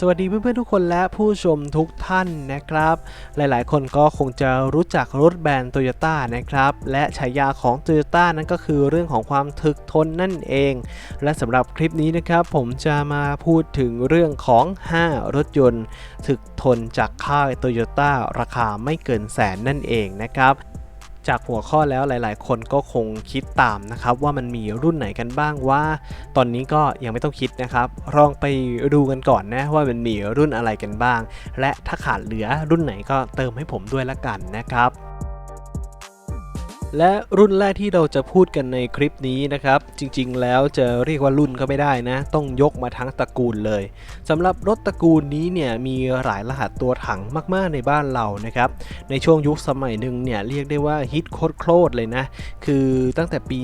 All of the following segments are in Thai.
สวัสดีเพื่อนๆทุกคนและผู้ชมทุกท่านนะครับ หลายๆ คนก็คงจะรู้จักรถแบรนด์โตโยต้านะครับ และฉายาของโตโยต้านั้นก็คือเรื่องของความถึกทนนั่นเอง และสำหรับคลิปนี้นะครับ ผมจะมาพูดถึงเรื่องของ 5 รถยนต์ถึกทนจากค่ายโตโยต้าราคาไม่เกินแสนนั่นเองนะครับ จากหัวข้อแล้วหลาย ๆ คนก็คงคิดตามนะครับ ว่ามันมีรุ่นไหนกันบ้างว่า ตอนนี้ก็ยังไม่ต้องคิดนะครับลองไปดูกันก่อนนะว่ามันมีรุ่นอะไรกันบ้าง และถ้าขาดเหลือรุ่นไหนก็เติมให้ผมด้วยละกันนะครับ และรุ่นแรกที่เราจะพูดกันในคลิปนี้นะครับ จริงๆ แล้วจะเรียกว่ารุ่นก็ไม่ได้นะ ต้องยกมาทั้งตระกูลเลยสำหรับรถตระกูลนี้เนี่ยมีหลายรหัสตัวถังมากๆในบ้านเรานะครับ ในช่วงยุคสมัยหนึ่งเนี่ยเรียกได้ว่าฮิตโคตรๆเลยนะ คือตั้งแต่ปี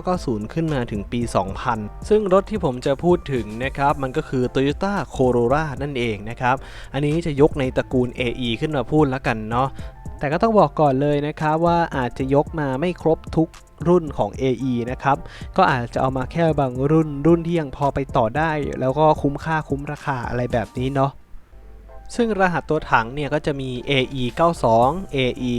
1990 ขึ้นมาถึงปี 2000 ซึ่งรถที่ผมจะพูดถึงนะครับ มันก็คือ Toyota Corolla นั่นเองนะครับ อันนี้จะยกในตระกูล AE ขึ้นมาพูดแล้วกันเนาะ แต่ก็ต้องบอกก่อนเลยนะครับว่าอาจจะยกมาไม่ครบทุกรุ่นของ AE นะครับ ก็อาจจะเอามาแค่บางรุ่นรุ่นที่ยังพอไปต่อได้ แล้วก็คุ้มค่าคุ้มราคาอะไรแบบนี้เนาะ ซึ่งรหัสตัวถังเนี่ยก็จะมี AE 92 AE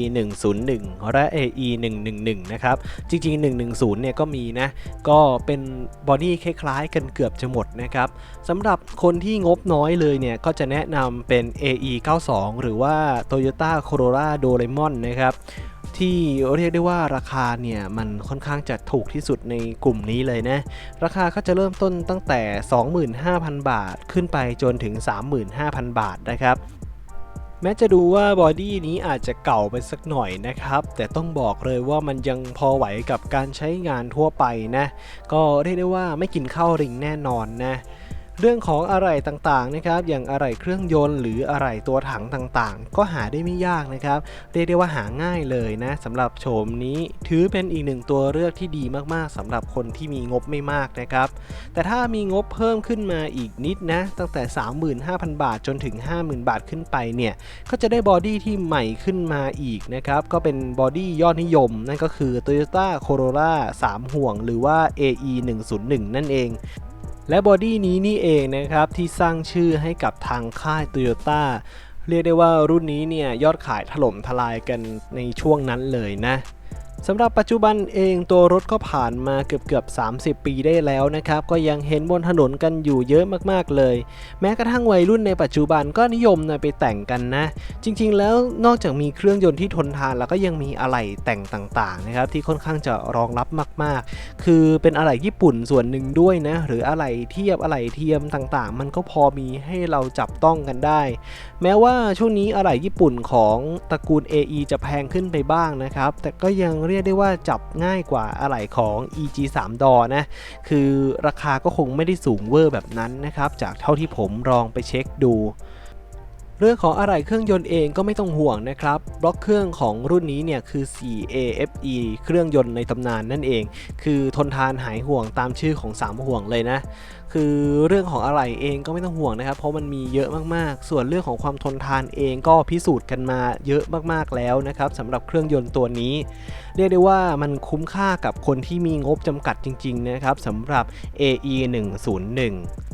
101 และ AE 111 นะครับ จริง ๆ 110 เนี่ยก็มีนะ ก็เป็นบอดี้คล้ายๆ กันเกือบจะหมดนะครับสำหรับคนที่งบน้อยเลยเนี่ย ก็จะแนะนำเป็น AE 92 หรือว่า Toyota Corolla Doraemon นะครับ ที่เรียกได้ว่าราคาเนี่ยมันค่อนข้างจะถูกที่สุดในกลุ่มนี้เลยนะ ราคาก็จะเริ่มต้นตั้งแต่ 25,000 บาทขึ้นไปจนถึง 35,000 บาทนะครับแม้จะดูว่าบอดี้นี้อาจจะเก่าไปสักหน่อยนะครับ แต่ต้องบอกเลยว่ามันยังพอไหวกับการใช้งานทั่วไปนะ ก็เรียกได้ว่าไม่กินข้าวริงแน่นอนนะ เรื่องของอะไหล่ต่างๆนะครับอย่างอะไหล่เครื่องยนต์หรืออะไหล่ตัวถังต่างๆ ก็หาได้ไม่ยากนะครับ เรียกได้ว่าหาง่ายเลยนะสำหรับโฉมนี้ถือเป็นอีกหนึ่งตัวเลือกที่ดีมากๆสำหรับคนที่มีงบไม่มากนะครับ แต่ถ้ามีงบเพิ่มขึ้นมาอีกนิดนะ ตั้งแต่ 35,000 บาทจนถึง 50,000 บาทขึ้นไปเนี่ยก็จะได้บอดี้ที่ใหม่ขึ้นมาอีกนะครับก็เป็นบอดี้ยอดนิยม นั่นก็คือ Toyota Corolla 3 ห่วง หรือว่า AE 101 นั่นเอง และบอดี้นี้นี่เองนะครับที่สร้างชื่อให้กับทางค่าย Toyota เรียกได้ว่ารุ่นนี้เนี่ยยอดขายถล่มทลายกันในช่วงนั้นเลยนะ สำหรับปัจจุบันเองตัวรถก็ผ่านมาเกือบเกือบ30 ปีได้แล้วนะครับ ก็ยังเห็นบนถนนกันอยู่เยอะมากๆเลย แม้กระทั่งวัยรุ่นในปัจจุบันก็นิยมนำไปแต่งกันนะ จริงๆ แล้วนอกจากมีเครื่องยนต์ที่ทนทานแล้วก็ยังมีอะไหล่แต่งต่างๆนะครับที่ค่อนข้างจะรองรับมาก ๆ คือเป็นอะไหล่ญี่ปุ่นส่วนหนึ่งด้วยนะหรืออะไหล่เทียบอะไหล่เทียมต่างๆ มันก็พอมีให้เราจับต้องกันได้ แม้ว่าช่วงนี้อะไหล่ญี่ปุ่นของตระกูล AE จะแพงขึ้นไปบ้างนะครับแต่ก็ยังเรียกได้ว่าจับง่ายกว่าอะไหล่ของ EG 3 ดอนะ คือราคาก็คงไม่ได้สูงเวอร์แบบนั้นนะครับ จากเท่าที่ผมลองไปเช็คดู เรื่องของอะไหล่เครื่องยนต์เองก็ไม่ต้องห่วงนะครับ บล็อกเครื่องของรุ่นนี้เนี่ยคือ 4AFE เครื่องยนต์ในตำนานนั่นเอง คือทนทานหายห่วงตามชื่อของ 3 ห่วงเลยนะ คือเรื่องของอะไหล่เองก็ไม่ต้องห่วงนะครับ เพราะมันมีเยอะมากๆ ส่วนเรื่องของความทนทานเองก็พิสูจน์กันมาเยอะมากๆแล้วนะครับสำหรับเครื่องยนต์ตัวนี้ เรียกได้ว่ามันคุ้มค่ากับคนที่มีงบจำกัดจริงๆนะครับสำหรับ AE 101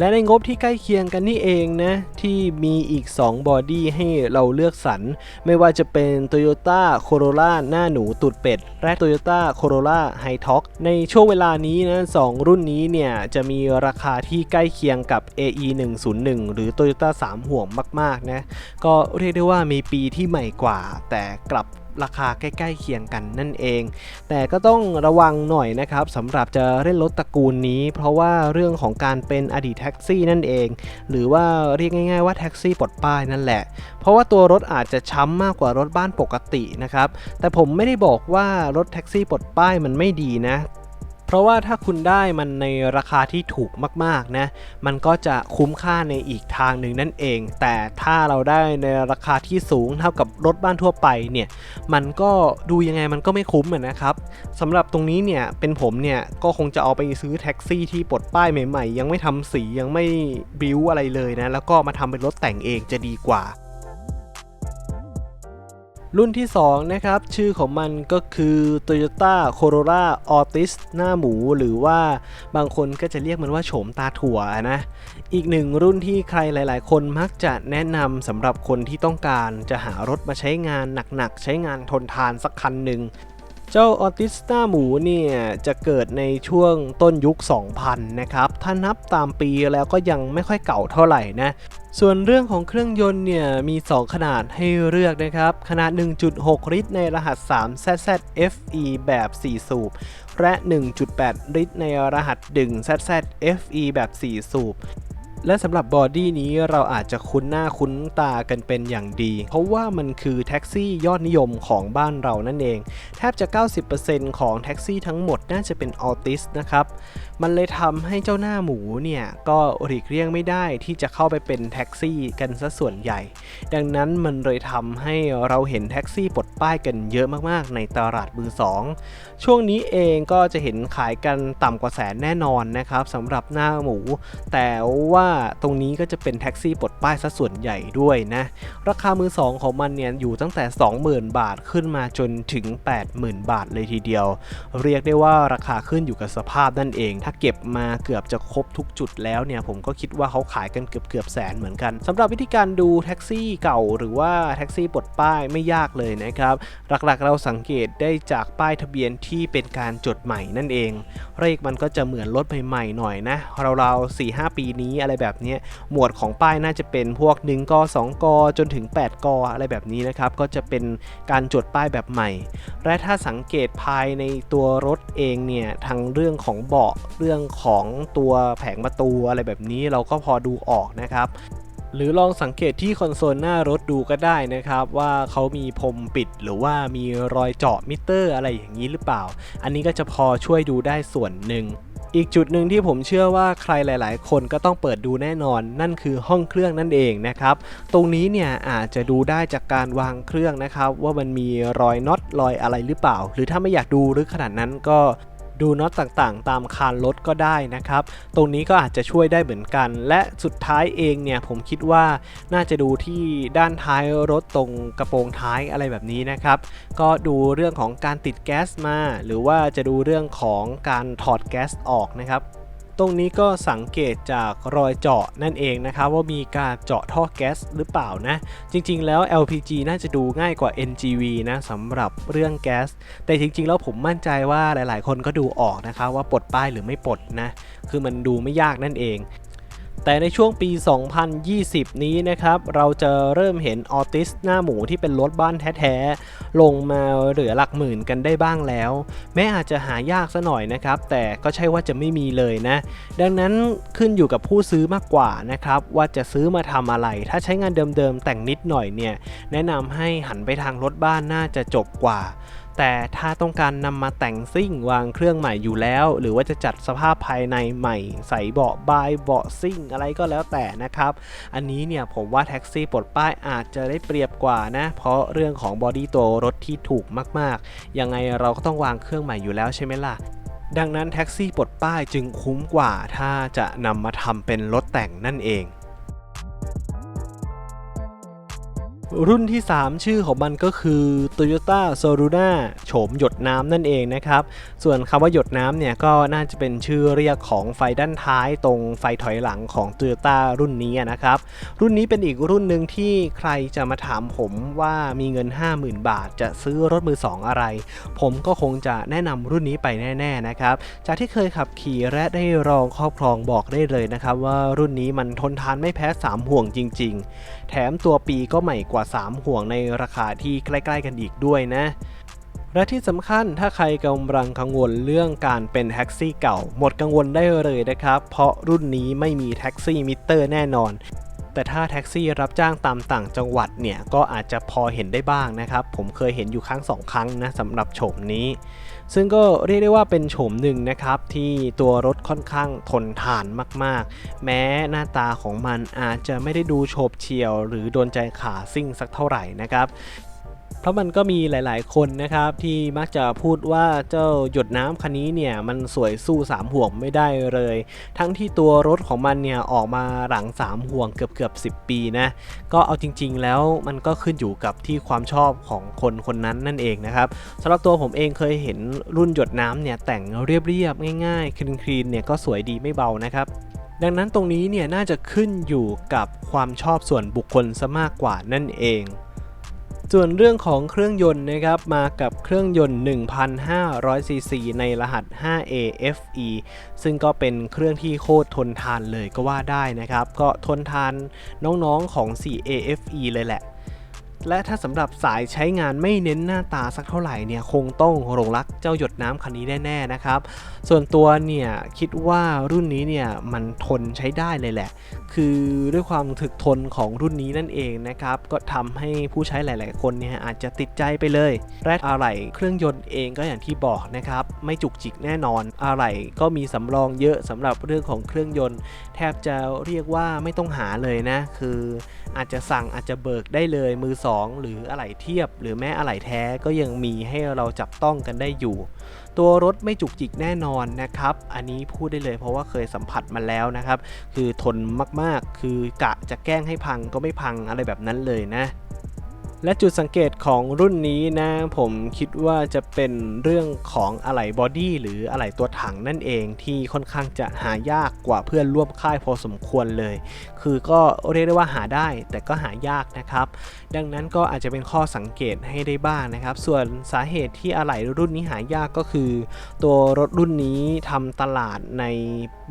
และในงบที่ใกล้เคียงกันนี่เองนะ ที่มีอีก 2 บอดี้ให้เราเลือกสรร ไม่ว่าจะเป็น Toyota Corolla หน้าหนูตุดเป็ด และ Toyota Corolla h i t o x ในช่วงเวลานี้นะสองรุ่นนี้เนี่ย จะมีราคาที่ใกล้เคียงกับ AE 101หรือ Toyota 3 ห่วงมาก ๆ นะ ก็เรียกได้ว่ามีปีที่ใหม่กว่า แต่กลับ ราคาใกล้ๆเคียงกันนั่นเอง แต่ก็ต้องระวังหน่อยนะครับสำหรับจะเล่นรถตระกูลนี้ เพราะว่าเรื่องของการเป็นอดีตแท็กซี่นั่นเอง หรือว่าเรียกง่าย ๆว่าแท็กซี่ปลดป้ายนั่นแหละ เพราะว่าตัวรถอาจจะช้ำมากกว่ารถบ้านปกตินะครับแต่ผมไม่ได้บอกว่ารถแท็กซี่ปลดป้ายมันไม่ดีนะ เพราะว่าถ้าคุณได้มันในราคาที่ถูกมากๆนะ มันก็จะคุ้มค่าในอีกทางหนึ่งนั่นเอง แต่ถ้าเราได้ในราคาที่สูงเท่ากับรถบ้านทั่วไปเนี่ย มันก็ดูยังไงมันก็ไม่คุ้มนะครับสำหรับตรงนี้เนี่ยเป็นผมเนี่ยก็คงจะเอาไปซื้อแท็กซี่ที่ปลดป้ายใหม่ๆ ยังไม่ทำสียังไม่บิวอะไรเลยนะ แล้วก็มาทำเป็นรถแต่งเองจะดีกว่า รุ่นที่ 2 นะครับ ชื่อของมันก็คือ Toyota Corolla Altis หน้าหมูหรือว่าบางคนก็จะเรียกมันว่าโฉมตาถั่วนะ อีกหนึ่งรุ่นที่ใครหลาย ๆ คนมักจะแนะนำสำหรับคนที่ต้องการจะหารถมาใช้งานหนัก ๆ ใช้งานทนทานสักคันหนึ่ง เจ้าออติสตาหมูเนี่ย จะเกิดในช่วงต้นยุค 2000 นะครับ ถ้านับตามปีแล้วก็ยังไม่ค่อยเก่าเท่าไหร่นะ ส่วนเรื่องของเครื่องยนต์เนี่ย มี 2 ขนาดให้เลือกนะครับ ขนาด 1.6 ลิตรในรหัส 3 ZZFE แบบ 4 สูบ และ 1.8 ลิตรในรหัส 1 ZZFE แบบ 4 สูบ และสำหรับบอดี้นี้เราอาจจะคุ้นหน้าคุ้นตากันเป็นอย่างดี เพราะว่ามันคือแท็กซี่ยอดนิยมของบ้านเรานั่นเอง แทบจะ 90%ของแท็กซี่ทั้งหมดน่าจะเป็นออติสนะครับ มันเลยทำให้เจ้าหน้าหมูเนี่ย ก็หลีกเลี่ยงไม่ได้ที่จะเข้าไปเป็นแท็กซี่กันซะส่วนใหญ่ ดังนั้นมันเลยทำให้เราเห็นแท็กซี่ปลดป้ายกันเยอะมากๆ ในตลาดมือสองช่วงนี้เองก็จะเห็นขายกันต่ำกว่าแสนแน่นอนนะครับสำหรับหน้าหมู แต่ว่าตรงนี้ก็จะเป็นแท็กซี่ปลดป้ายซะส่วนใหญ่ด้วยนะ ราคามือสองของมันเนี่ยอยู่ตั้งแต่ 20,000 บาทขึ้นมาจนถึง 80,000 บาทเลยทีเดียว เรียกได้ว่าราคาขึ้นอยู่กับสภาพนั่นเอง ถ้าเก็บมาเกือบจะครบทุกจุดแล้วเนี่ยผมก็คิดว่าเขาขายกันเกือบเกือบแสนเหมือนกันสำหรับวิธีการดูแท็กซี่เก่าหรือว่าแท็กซี่ปลดป้ายไม่ยากเลยนะครับ หลักๆเราสังเกตได้จากป้ายทะเบียนที่เป็นการจดใหม่นั่นเองเลขมันก็จะเหมือนรถใหม่ๆหน่อยนะเราๆ4 5 ปีนี้อะไรแบบนี้หมวดของป้ายน่าจะเป็นพวก 1กอ2กอจนถึง 8กอะไรแบบนี้นะครับก็จะเป็นการจดป้ายแบบใหม่ และถ้าสังเกตภายในตัวรถเองเนี่ยทั้งเรื่องของเบาะเรื่องของตัวแผงประตูอะไรแบบนี้เราก็พอดูออกนะครับหรือลองสังเกตที่คอนโซลหน้ารถดูก็ได้นะครับ ว่าเขามีพรมปิดหรือว่ามีรอยเจาะมิเตอร์อะไรอย่างนี้หรือเปล่า อันนี้ก็จะพอช่วยดูได้ส่วนหนึ่ง อีกจุดหนึ่งที่ผมเชื่อว่าใครหลาย ๆ คนก็ต้องเปิดดูแน่นอน นั่นคือห้องเครื่องนั่นเองนะครับ ตรงนี้เนี่ยอาจจะดูได้จากการวางเครื่องนะครับ ว่ามันมีรอยน็อตรอยอะไรหรือเปล่า หรือถ้าไม่อยากดูลึกขนาดนั้นก็ ดูน็อตต่างๆ ตามคานรถก็ได้นะครับ ตรงนี้ก็อาจจะช่วยได้เหมือนกัน และสุดท้ายเองเนี่ยผมคิดว่าน่าจะดูที่ด้านท้ายรถตรงกระโปรงท้ายอะไรแบบนี้นะครับ ก็ดูเรื่องของการติดแก๊สมา หรือว่าจะดูเรื่องของการถอดแก๊สออกนะครับ ตรงนี้ก็สังเกตจากรอยเจาะนั่นเองนะครับว่ามีการเจาะท่อแก๊สหรือเปล่านะ จริงๆแล้ว LPG น่าจะดูง่ายกว่า NGV นะสำหรับเรื่องแก๊สแต่จริงๆ แล้วผมมั่นใจว่าหลายๆ คนก็ดูออกนะครับว่าปลดป้ายหรือไม่ปลดนะคือมันดูไม่ยากนั่นเอง แต่ในช่วงปี 2020 นี้นะครับ เราจะเริ่มเห็นออติสหน้าหมูที่เป็นรถบ้านแท้ๆ ลงมาเหลือหลักหมื่นกันได้บ้างแล้ว แม้อาจจะหายากซะหน่อยนะครับ แต่ก็ใช่ว่าจะไม่มีเลยนะ ดังนั้นขึ้นอยู่กับผู้ซื้อมากกว่านะครับ ว่าจะซื้อมาทำอะไร ถ้าใช้งานเดิมๆ แต่งนิดหน่อยเนี่ย แนะนำให้หันไปทางรถบ้านน่าจะจบกว่า แต่ถ้าต้องการนำมาแต่งซิ่งวางเครื่องใหม่อยู่แล้ว หรือว่าจะจัดสภาพภายในใหม่ ใส่เบาะบายเบาะซิ่งอะไรก็แล้วแต่นะครับ อันนี้เนี่ยผมว่าแท็กซี่ปลดป้ายอาจจะได้เปรียบกว่านะ เพราะเรื่องของบอดี้ตัวรถที่ถูกมากๆ ยังไงเราก็ต้องวางเครื่องใหม่อยู่แล้วใช่ไหมล่ะดังนั้นแท็กซี่ปลดป้ายจึงคุ้มกว่าถ้าจะนำมาทำเป็นรถแต่งนั่นเอง รุ่นที่ 3 ชื่อของมันก็คือ Toyota s o r u n a โฉมหยดน้ำนั่นเองนะครับ ส่วนคำว่าหยดน้ำเนี่ยก็น่าจะเป็นชื่อเรียกของไฟด้านท้ายตรงไฟถอยหลังของ Toyota รุ่นนี้นะครับ รุ่นนี้เป็นอีกรุ่นหนึ่งที่ใครจะมาถามผมว่ามีเงิน 50,000 บาท จะซื้อรถมือ 2 อะไร ผมก็คงจะแนะนำรุ่นนี้ไปแน่ๆนะครับ จากที่เคยขับขี่และได้ลองครอบครองบอกได้เลยนะครับว่ารุ่นนี้มันทนทานไม่แพ้ 3 ห่วงจริง ๆ แถมตัวปีก็ใหม่กว่า 3 ห่วงในราคาที่ใกล้ ๆ กันอีกด้วยนะ และที่สำคัญถ้าใครกำลังกังวลเรื่องการเป็นแท็กซี่เก่า หมดกังวลได้เลยนะครับ เพราะรุ่นนี้ไม่มีแท็กซี่มิเตอร์แน่นอนแต่ถ้าแท็กซี่รับจ้างตามต่างจังหวัดเนี่ย ก็อาจจะพอเห็นได้บ้างนะครับ ผมเคยเห็นอยู่ครั้งสองครั้งนะสำหรับโฉมนี้ ซึ่งก็เรียกได้ว่าเป็นโฉมหนึ่งนะครับที่ตัวรถค่อนข้างทนทานมากๆ แม้หน้าตาของมันอาจจะไม่ได้ดูโฉบเฉี่ยว หรือโดนใจขาซิ่งสักเท่าไหร่นะครับ เพราะมันก็มีหลาย ๆ คนนะครับที่มักจะพูดว่าเจ้าหยดน้ำคันนี้เนี่ยมันสวยสู้สามห่วงไม่ได้เลย ทั้งที่ตัวรถของมันเนี่ยออกมาหลังสามห่วงเกือบเกือบ10ปีนะ ก็เอาจริง ๆ แล้วมันก็ขึ้นอยู่กับที่ความชอบของคนคนนั้นนั่นเองนะครับสำหรับตัวผมเองเคยเห็นรุ่นหยดน้ำเนี่ยแต่งเรียบ ๆ ง่าย ๆ คลีน ๆ เนี่ยก็สวยดีไม่เบานะครับดังนั้นตรงนี้เนี่ยน่าจะขึ้นอยู่กับความชอบส่วนบุคคลซะมากกว่านั่นเอง ส่วนเรื่องของเครื่องยนต์นะครับมากับเครื่องยนต์ 1,500 ซีซีในรหัส 5AFE ซึ่งก็เป็นเครื่องที่โคตรทนทานเลยก็ว่าได้นะครับ ก็ทนทานน้องๆของ 4AFE เลยแหละ และถ้าสำหรับสายใช้งานไม่เน้นหน้าตาสักเท่าไหร่เนี่ยคงต้องหลงรักเจ้าหยดน้ำคันนี้แน่ๆนะครับ ส่วนตัวเนี่ยคิดว่ารุ่นนี้เนี่ยมันทนใช้ได้เลยแหละ คือด้วยความถึกทนของรุ่นนี้นั่นเองนะครับ ก็ทำให้ผู้ใช้หลายๆ คนเนี่ยอาจจะติดใจไปเลยและอะไหล่เครื่องยนต์เองก็อย่างที่บอกนะครับ ไม่จุกจิกแน่นอนอะไหล่ก็มีสำรองเยอะสำหรับเรื่องของเครื่องยนต์ แทบจะเรียกว่าไม่ต้องหาเลยนะ คืออาจจะสั่งอาจจะเบิกได้เลยมือ2 หรืออะไหล่เทียบ หรือแม้อะไหล่แท้ก็ยังมีให้เราจับต้องกันได้อยู่ ตัวรถไม่จุกจิกแน่นอนนะครับ อันนี้พูดได้เลยเพราะว่าเคยสัมผัสมาแล้วนะครับ คือทนมากๆ คือกะจะแกล้งให้พังก็ไม่พังอะไรแบบนั้นเลยนะและจุดสังเกตของรุ่นนี้นะ ผมคิดว่าจะเป็นเรื่องของอะไหล่บอดี้หรืออะไหล่ตัวถังนั่นเองที่ค่อนข้างจะหายากกว่าเพื่อนร่วมค่ายพอสมควรเลย คือก็เรียกได้ว่าหาได้ แต่ก็หายากนะครับ ดังนั้นก็อาจจะเป็นข้อสังเกตให้ได้บ้างนะครับ ส่วนสาเหตุที่อะไหล่รุ่นนี้หายากก็คือ ตัวรถรุ่นนี้ทำตลาดใน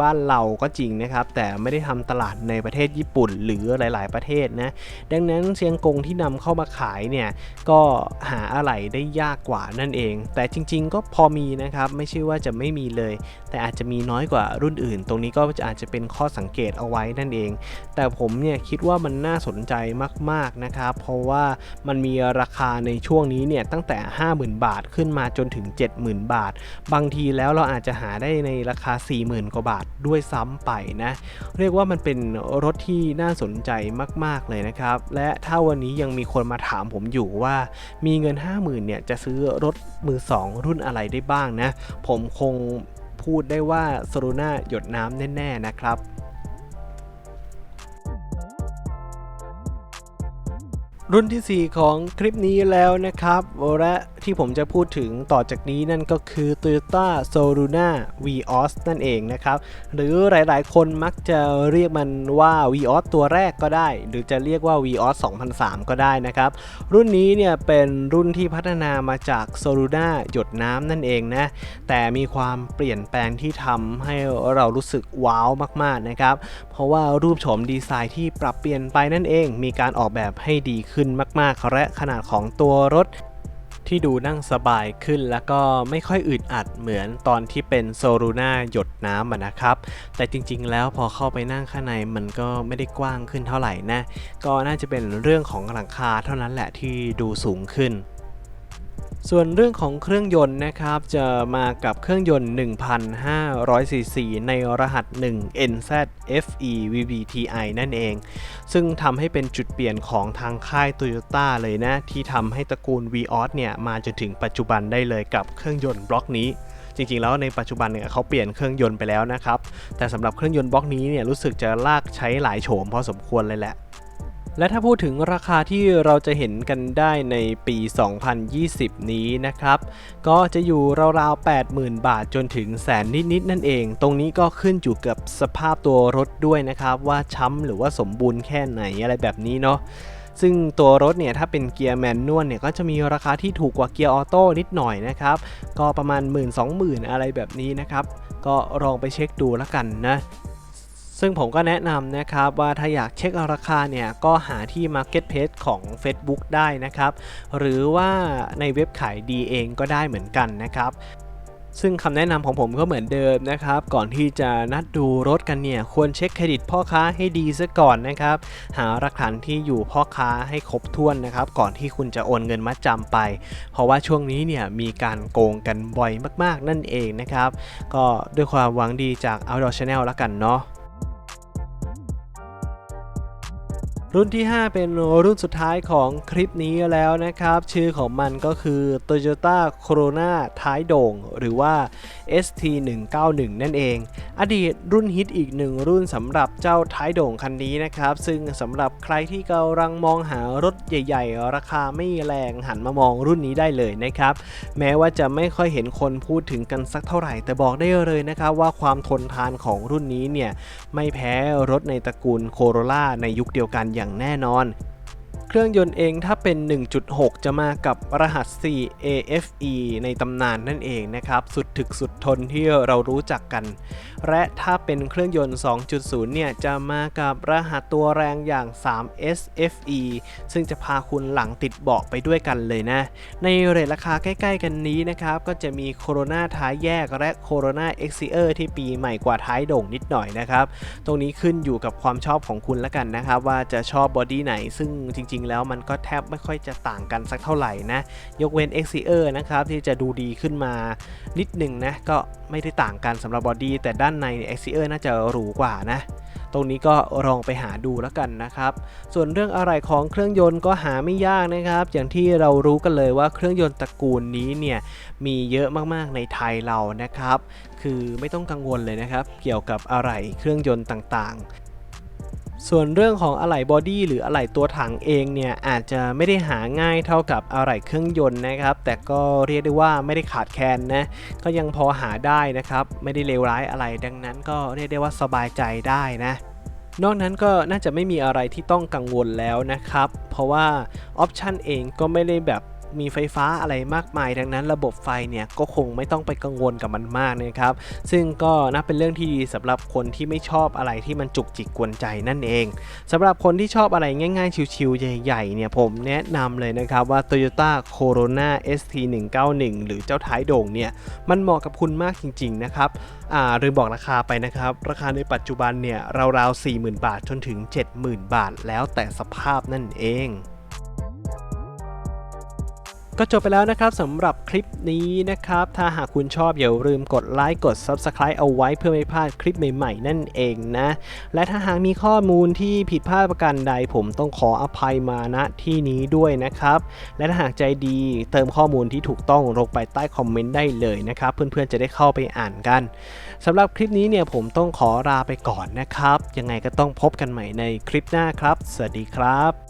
บ้านเราก็จริงนะครับ แต่ไม่ได้ทำตลาดในประเทศญี่ปุ่นหรือหลาย ๆ ประเทศนะ ดังนั้นเชียงกงที่นำเข้ามาขายเนี่ยก็หาอะไหล่ได้ยากกว่านั่นเอง แต่จริง ๆ ก็พอมีนะครับ ไม่ใช่ว่าจะไม่มีเลย แต่อาจจะมีน้อยกว่ารุ่นอื่น ตรงนี้ก็อาจจะเป็นข้อสังเกตเอาไว้นั่นเองแต่ผมเนี่ยคิดว่ามันน่าสนใจมากๆนะครับ เพราะว่ามันมีราคาในช่วงนี้เนี่ยตั้งแต่ 50,000 บาทขึ้นมาจนถึง 70,000 บาท บางทีแล้วเราอาจจะหาได้ในราคา 40,000 กว่าบาทด้วยซ้ำไปนะ เรียกว่ามันเป็นรถที่น่าสนใจมาก ๆ เลยนะครับ และถ้าวันนี้ยังมีคนมาถามผมอยู่ว่า มีเงิน 50,000เนี่ยจะซื้อรถมือ 2 รุ่นอะไรได้บ้างนะ ผมคงพูดได้ว่าสรูน่าหยดน้ำแน่ ๆ นะครับ รุ่นทีสี่ 4 ของคลิปนี้แล้วนะครับ และที่ผมจะพูดถึงต่อจากนี้นั่นก็คือ Toyota Soruna Vios นั่นเองนะครับ หรือหลายๆ คนมักจะเรียกมันว่า Vios ตัวแรกก็ได้ หรือจะเรียกว่า Vios 2003 ก็ได้นะครับ รุ่นนี้เนี่ยเป็นรุ่นที่พัฒนามาจาก Soruna หยดน้ำนั่นเองนะ แต่มีความเปลี่ยนแปลงที่ทำให้เรารู้สึกว้าวมาก ๆ นะครับ เพราะว่ารูปโฉมดีไซน์ที่ปรับเปลี่ยนไปนั่นเอง มีการออกแบบให้ดีขึ้นมาก ๆ และขนาดของตัวรถ ที่ดูนั่งสบายขึ้น แล้วก็ไม่ค่อยอึดอัดเหมือนตอนที่เป็นโซลูน่าหยดน้ำนะครับ แต่จริงๆ แล้วพอเข้าไปนั่งข้างในมันก็ไม่ได้กว้างขึ้นเท่าไหร่นะ ก็น่าจะเป็นเรื่องของหลังคาเท่านั้นแหละที่ดูสูงขึ้น ส่วนเรื่องของเครื่องยนต์นะครับจะมากับเครื่องยนต์ 1,500 ซีซี ในรหัส 1 NZ FE VVTi นั่นเอง ซึ่งทำให้เป็นจุดเปลี่ยนของทางค่าย Toyota เลยนะ ที่ทำให้ตระกูล Vios เนี่ย มาจนถึงปัจจุบันได้เลยกับเครื่องยนต์บล็อกนี้จริงๆ แล้วในปัจจุบันเนี่ยเขาเปลี่ยนเครื่องยนต์ไปแล้วนะครับ แต่สำหรับเครื่องยนต์บล็อกนี้เนี่ยรู้สึกจะลากใช้หลายโฉมพอสมควรเลยแหละ และถ้าพูดถึงราคาที่เราจะเห็นกันได้ในปี 2020 นี้นะครับ ก็จะอยู่ราวๆ 80,000 บาทจนถึงแสนนิดๆ นั่นเอง ตรงนี้ก็ขึ้นอยู่กับสภาพตัวรถด้วยนะครับ ว่าช้ำหรือว่าสมบูรณ์แค่ไหนอะไรแบบนี้เนาะซึ่งตัวรถเนี่ยถ้าเป็นเกียร์แมนนวลเนี่ยก็จะมีราคาที่ถูกกว่าเกียร์ออโต้นิดหน่อยนะครับ ก็ประมาณ 1 2 0 0 0 0 อะไรแบบนี้นะครับ ก็ลองไปเช็คดูแล้วกันนะ ซึ่งผมก็แนะนำนะครับว่าถ้าอยากเช็คราคาเนี่ยก็หาที่ Marketplace ของ Facebook ได้นะครับ หรือว่าในเว็บขายดีเองก็ได้เหมือนกันนะครับซึ่งคำแนะนำของผมก็เหมือนเดิมนะครับ ก่อนที่จะนัดดูรถกันเนี่ย ควรเช็คเครดิตพ่อค้าให้ดีซะก่อนนะครับ หาหลักฐานที่อยู่พ่อค้าให้ครบถ้วนนะครับ ก่อนที่คุณจะโอนเงินมัดจำไป เพราะว่าช่วงนี้เนี่ยมีการโกงกันบ่อยมากๆนั่นเองนะครับ ก็ด้วยความหวังดีจาก Outdoor Channel แล้วกันเนาะ รุ่นที่ 5 เป็นรุ่นสุดท้ายของคลิปนี้แล้วนะครับ ชื่อของมันก็คือ Toyota Corona ท้ายโด่ง หรือว่า ST 1 9 1 นั่นเอง อดีตรุ่นฮิตอีกหนึ่งรุ่นสำหรับเจ้าท้ายโด่งคันนี้นะครับ ซึ่งสำหรับใครที่กำลังมองหารถใหญ่ ๆ ราคาไม่แรงหันมามองรุ่นนี้ได้เลยนะครับ แม้ว่าจะไม่ค่อยเห็นคนพูดถึงกันสักเท่าไหร่ แต่บอกได้เลยนะครับว่าความทนทานของรุ่นนี้เนี่ยไม่แพ้รถในตระกูลโคโรล่าในยุคเดียวกันอย่างแน่นอน เครื่องยนต์เองถ้าเป็น 1.6 จะมากับรหัส 4 AFE ในตำนานนั่นเองนะครับ สุดถึกสุดทนที่เรารู้จักกัน และถ้าเป็นเครื่องยนต์ 2.0 เนี่ย จะมากับรหัสตัวแรงอย่าง 3 SFE ซึ่งจะพาคุณหลังติดเบาะไปด้วยกันเลยนะ ในเรทราคาใกล้ ๆ กันนี้นะครับ ก็จะมีโคโรนาท้ายแยกและโคโรนา e x i e r ที่ปีใหม่กว่าท้ายโด่งนิดหน่อยนะครับ ตรงนี้ขึ้นอยู่กับความชอบของคุณแล้วกันนะครับ ว่าจะชอบบอดี้ไหนซึ่งจริงๆ แล้วมันก็แทบไม่ค่อยจะต่างกันสักเท่าไหร่นะ ยกเว้น e x i e r นะครับ ที่จะดูดีขึ้นมานิดหนึ่งนะ ก็ไม่ได้ต่างกันสำหรับบอดี้แต่ด้านใน e x i e r น่าจะหรูกว่านะตรงนี้ก็ลองไปหาดูแล้วกันนะครับ ส่วนเรื่องอะไรของเครื่องยนต์ก็หาไม่ยากนะครับ อย่างที่เรารู้กันเลยว่าเครื่องยนต์ตระกูลนี้เนี่ยมีเยอะมากๆในไทยเรานะครับ คือไม่ต้องกังวลเลยนะครับ เกี่ยวกับอะไหล่เครื่องยนต์ต่างๆ ส่วนเรื่องของอะไหล่บอดี้หรืออะไหล่ตัวถังเองเนี่ยอาจจะไม่ได้หาง่ายเท่ากับอะไหล่เครื่องยนต์นะครับ แต่ก็เรียกได้ว่าไม่ได้ขาดแคลนนะก็ยังพอหาได้นะครับ ไม่ได้เลวร้ายอะไรดังนั้นก็เรียกได้ว่าสบายใจได้นะนอกนั้นก็น่าจะไม่มีอะไรที่ต้องกังวลแล้วนะครับ เพราะว่าออปชันเองก็ไม่ได้แบบ มีไฟฟ้าอะไรมากมาย ดังนั้นระบบไฟเนี่ยก็คงไม่ต้องไปกังวลกับมันมากนะครับ ซึ่งก็นับเป็นเรื่องที่ดีสำหรับคนที่ไม่ชอบอะไรที่มันจุกจิกกวนใจนั่นเองสำหรับคนที่ชอบอะไรง่ายๆ ชิวๆใหญ่ๆเนี่ยผมแนะนำเลยนะครับว่า Toyota Corona ST 191 หรือเจ้าท้ายโด่งเนี่ยมันเหมาะกับคุณมากจริง ๆ นะครับอ่าลืมบอกราคาไปนะครับ ราคาในปัจจุบันเนี่ยราวๆ40,000 บาทจนถึง 70,000 บาท แล้วแต่สภาพนั่นเอง ก็จบไปแล้วนะครับสำหรับคลิปนี้นะครับ ถ้าหากคุณชอบอย่าลืมกดไลค์กด Subscribe เอาไว้เพื่อไม่พลาดคลิปใหม่ๆ นั่นเองนะ และถ้าหากมีข้อมูลที่ผิดพลาดประการใด ผมต้องขออภัยมาณที่นี้ด้วยนะครับ และถ้าหากใจดีเติมข้อมูลที่ถูกต้องลงไปใต้คอมเมนต์ได้เลยนะครับ เพื่อนๆจะได้เข้าไปอ่านกันสำหรับคลิปนี้เนี่ยผมต้องขอลาไปก่อนนะครับ ยังไงก็ต้องพบกันใหม่ในคลิปหน้าครับ สวัสดีครับ